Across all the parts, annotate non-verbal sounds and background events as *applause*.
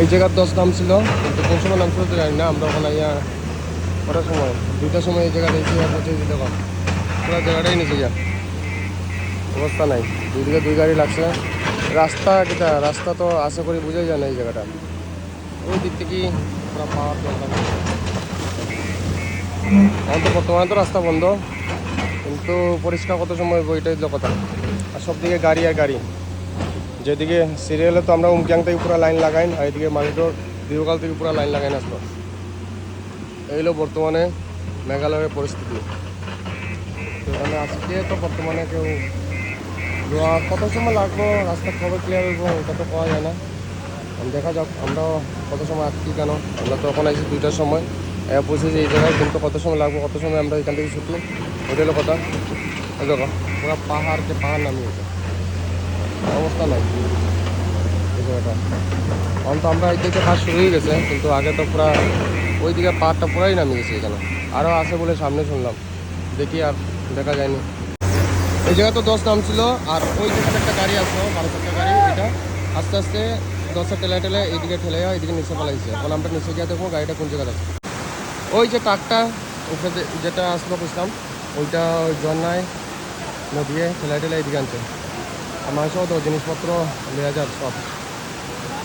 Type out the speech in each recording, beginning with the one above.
এই জায়গার দশ নাম ছিল, কিন্তু কোন সময় নাম ছিল তো জানি না, আমরা ওখানে ইয়া কটার সময়? দুইটার সময় এই জায়গাটা এসে পৌঁছে দিতে পার পুরো জায়গাটাই নিচে যা অবস্থা নাই। দুইদিকে দুই গাড়ি লাগছে। রাস্তা কিটা? রাস্তা তো আশা করি বুঝাই যায় না এই জায়গাটা। ওই দিক থেকে পুরো পাওয়ার দরকার এখন তো বর্তমানে তো রাস্তা বন্ধ, কিন্তু পরিষ্কার কত সময় হলো কথা। আর সব দিকে গাড়ি আর গাড়ি। যেদিকে সিরিয়ালে তো আমরা উমক্যাং থেকে পুরো লাইন লাগাইন আর এদিকে মালিটোর দীর্ঘকাল থেকে পুরো লাইন লাগাইন আসলো। এই বর্তমানে মেঘালয়ের পরিস্থিতি। মানে আজকে তো বর্তমানে কেউ কত সময় লাগবো, রাস্তা কবে ক্লিয়ার হইব ওটা তো পাওয়া যায় না। দেখা যাক, আমরাও কত সময় আটকি কেন? আমরা তো এখন আইছি দুইটার সময়। এ পৌঁছেছি এই জায়গায় কিন্তু কত সময় লাগবে, কত সময় আমরা এখান থেকে ছুটি ওটা হলো কথা। দেখো, পুরো পাহাড় যে পাহাড় নামিয়েছে। অবস্থা নাই। এখন তো আমরা এই দিকে কাজ শুরু হয়ে গেছে, কিন্তু আগে তো পুরা ওই দিকে পাহাড়টা পুরাই নামিয়ে গেছে এখানে। আরও আছে বলে সামনে শুনলাম। দেখি আর দেখা যায়নি। এই জায়গা তো দশ নাম ছিল, আর ওই জায়গাতে একটা গাড়ি আসলো বারো চাকা গাড়ি এটা আস্তে আস্তে দশটা ঠেলে ঠেলে এইদিকে ঠেলে এইদিকে নিচে পালাইছে এখন আমরা নিচে গিয়ে দেখব গাড়িটা কোন জায়গায় আছে। ওই যে ট্রাকটা উপরে যেটা আসলো বুঝলাম ওইটা ওই জন্নায় নদীয়ে ঠেলে ঠেলে এইদিকে আনছে। মানুষও তো জিনিসপত্র নেওয়া যার সব।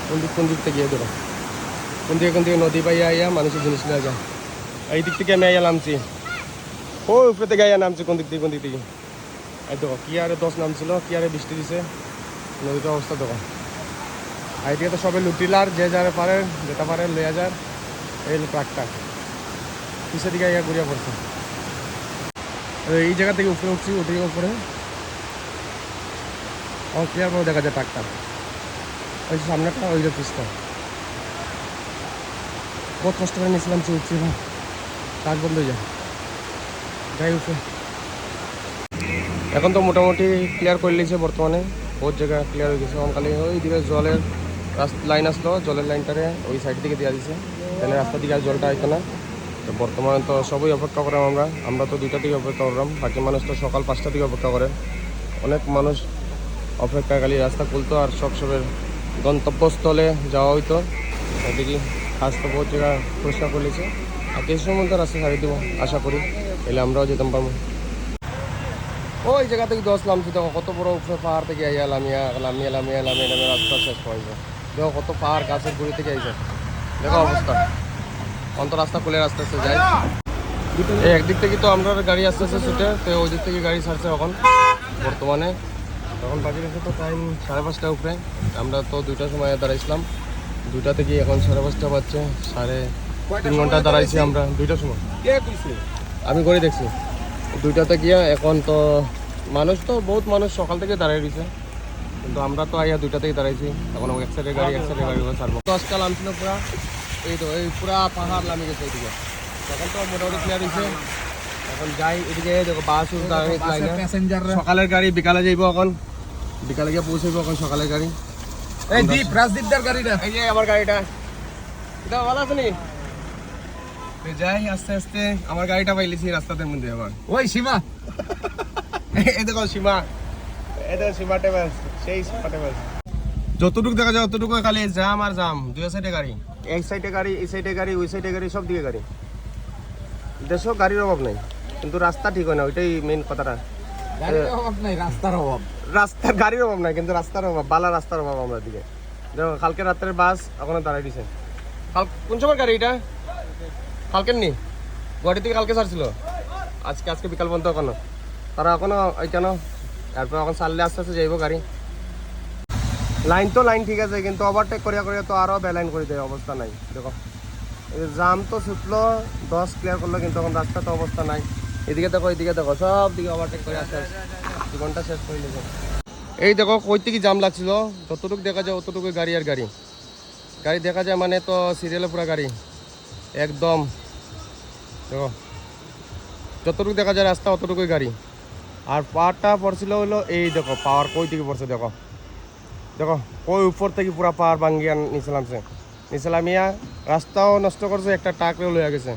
কোন দিক কোন দিক থেকে গিয়ে দেবো কোন দিকে কোন দিকে নদী পাইয়া আইয়া মানুষের জিনিস নেওয়া যায় এই দিক থেকে আমি আইয়া নামছি। ও, উপরে থেকে আইয়া নামছি কোন দিক থেকে, কোন দিক থেকে। এই দেখো, কি আরে দশ নামছিল, কি আরে বৃষ্টি দিছে। নদীটার অবস্থা দেখো। আর এদিকে তো সবে লুটিলার যে যারে পারে, যেটা পারে লইয়া যার এই ট্রাকটা। পিছের দিকে আইয়া ঘুরিয়া পড়ছে। এই জায়গা থেকে উপরে উঠছি উঠে উপরে। ও ক্লিয়ার দেখা যায় ট্রাকটা ওই সামনেটা, ওই যে পিসটা বহুত কষ্ট করে নিয়েছিলাম উঠছি না ট্রাক বন্ধ হয়ে যায়। যাই উঠে এখন তো মোটামুটি ক্লিয়ার করে নিয়েছে বর্তমানে। বহুত জায়গা ক্লিয়ার হয়ে গেছে। এখন ওই দিকে জলের রাস্তা লাইন আসলো। জলের লাইনটারে ওই সাইড দিকে দেওয়া দিছে। তাহলে রাস্তা দিকে আর জলটা আইতো না। তো বর্তমানে তো সবই অপেক্ষা করাম আমরা। আমরা তো দুইটা দিকে অপেক্ষা করলাম। বাকি মানুষ তো সকাল পাঁচটা দিকে অপেক্ষা করে। অনেক মানুষ অপেক্ষা খালি রাস্তা খুলতো আর সব সবের গন্তব্যস্থলে যাওয়া হইতো। এদিকে বহুত জায়গা পরিষ্কার করেছে। আর কিছু মধ্যে রাস্তা সারিয়ে দেবো, আশা করি। এলে আমরাও যেতাম পারব। ওই জায়গা থেকে দশ নামছি দেখো কত বড় উপরে পাহাড় থেকে আইয়া লামিয়া লামিয়া লামিয়া লামিয়া লামিয়া রাস্তা শেষ হয়েছে দেখো কত পাহাড় গাছের গুড়ি থেকে আইছে। দেখো অবস্থা। অন্ত রাস্তা খুলে আস্তে আস্তে যায় এই একদিক থেকে তো আমরা গাড়ি আস্তে আস্তে ছুটে, তো ওই দিক থেকে গাড়ি ছাড়ছে এখন। বর্তমানে তখন বাকি রেখে তো টাইম সাড়ে পাঁচটা উপরে। আমরা তো দুইটার সময় দাঁড়াইছিলাম। দুইটা থেকে এখন সাড়ে পাঁচটা বাজছে সাড়ে তিন ঘণ্টা দাঁড়াইছি আমরা। দুইটার সময়। আমি করে দেখছি। দুইটাতে গিয়া এখন তো মানুষ তো বহুত মানুষ সকাল থেকে দাঁড়িয়ে রয়েছে কিন্তু আমরা তো আইয়া দুইটা থেকে দাঁড়াইছি। এখন এক সাইডে গাড়ি এক সাইডে গাড়ি ছাড়বো। দশটা নামছিল পুরা এই তো এই পুরা পাহাড় নামে গেছে এইদিকে। এখন তো মোটামুটি ক্লিয়ার হয়েছে এখন যাই এদিকে দেখো বাস সকালের গাড়ি বিকালে যাইব এখন বিকালে গিয়ে পৌঁছাইব এখন সকালের গাড়ি। এই দীপ রাজদীপদার গাড়িটা। এই যে আমার গাড়িটা। এটা ভালো আছে নি যাই আস্তে আস্তে আমার গাড়িটা পাইলেছি রাস্তাতে মধ্যে আবার। ওই সীমা। *laughs* এই দেখো সীমা। এই দেখো সীমা টেবাস সেই সীমা টেবাস যতটুকু দেখা যায় ততটুকু খালি জাম আর জাম দুই সাইডে গাড়ি। এক সাইডে গাড়ি এই সাইডে গাড়ি ওই সাইডে গাড়ি সব দিকে গাড়ি। দেশও গাড়ির অভাব নাই। কিন্তু রাস্তা ঠিক হয় না ওইটাই মেইন কথাটা। রাস্তার অভাব। রাস্তার গাড়ির অভাব নাই কিন্তু রাস্তার অভাব বালা রাস্তার অভাব আমরা দিকে দেখো কালকে রাত্রের বাস এখনও দাঁড়াই দিছে। কোন সময় গাড়ি এটা? কালকের নি? গুয়াহাটি থেকে কালকে ছাড়ছিল? আজকে আজকে বিকাল পর্যন্ত এখনও। তারা এখনও ওই কেন? তারপর এখন ছাড়লে আস্তে আস্তে যাইব গাড়ি। লাইন তো লাইন ঠিক আছে কিন্তু ওভারটেক করিয়া করিয়া তো আরও বেলাইন করে দেয় অবস্থা নাই। দেখো। জাম তো ছুটলো দশ ক্লিয়ার করল কিন্তু এখন রাস্তা তো অবস্থা নাই। এদিকে দেখো এদিকে দেখো, সব দিকে ওভারটেক করে আসতে দু ঘণ্টা শেষ করে নিয়েছে এই দেখো কই থেকে জাম লাগছিল। যতটুকু দেখা যায় অতটুকু গাড়ি আর গাড়ি। গাড়ি দেখা যায় মানে তো সিরিয়ালে পুরা গাড়ি। একদম। দেখো, যতটুকু দেখা যায় রাস্তা, অতটুকুই গাড়ি। আর পাহাড়টা পড়ছিল হলো, এই দেখো পাওয়ার কই থেকে পড়ছে, দেখো। দেখো, কই উপর থেকে পুরা পাহাড় ভাঙ্গিয়া নিচেলামছে নিচেলামিয়া রাস্তাও নষ্ট করছে, একটা ট্রাকরেও লইয়া গেছে।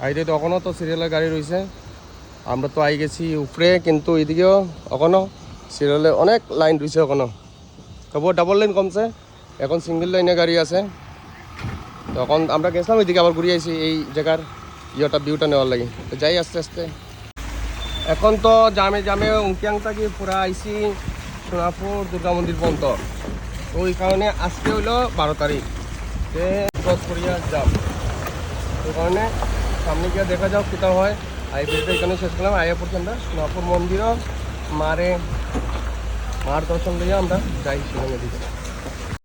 আর এদিকে তখনও তো সিরিয়ালের গাড়ি রয়েছে আমরা তো আই গেছি উপরে, কিন্তু এদিকেও এখনও সিরিয়ালে অনেক লাইন রয়েছে এখনও তবুও ডাবল লাইন কমছে, এখন সিঙ্গেল লাইনে গাড়ি আছে। তখন আমরা গেছিলাম ওইদিকে আবার ঘুরে আইছি এই জায়গার ইয়েটা ভিউটা নেওয়ার লাগে। তো যাই আস্তে আস্তে। এখন তো জামে জামে উঙ্কিয়াং থাকি পুরা আইসি সোনাপুর দুর্গা মন্দির পর্যন্ত। ওই কারণে আজকে হইল বারো তারিখ। ক্রস করিয়া যাব ওই কারণে সামনে গিয়ে দেখা যাও কোথাও হয়। আই ভিডিওটা এখানে শেষ করলাম, আয়া পর্যন্ত। সোনাপুর মন্দিরও মারে মার দর্শন দিয়ে আমরা যাই সেখানে দিকে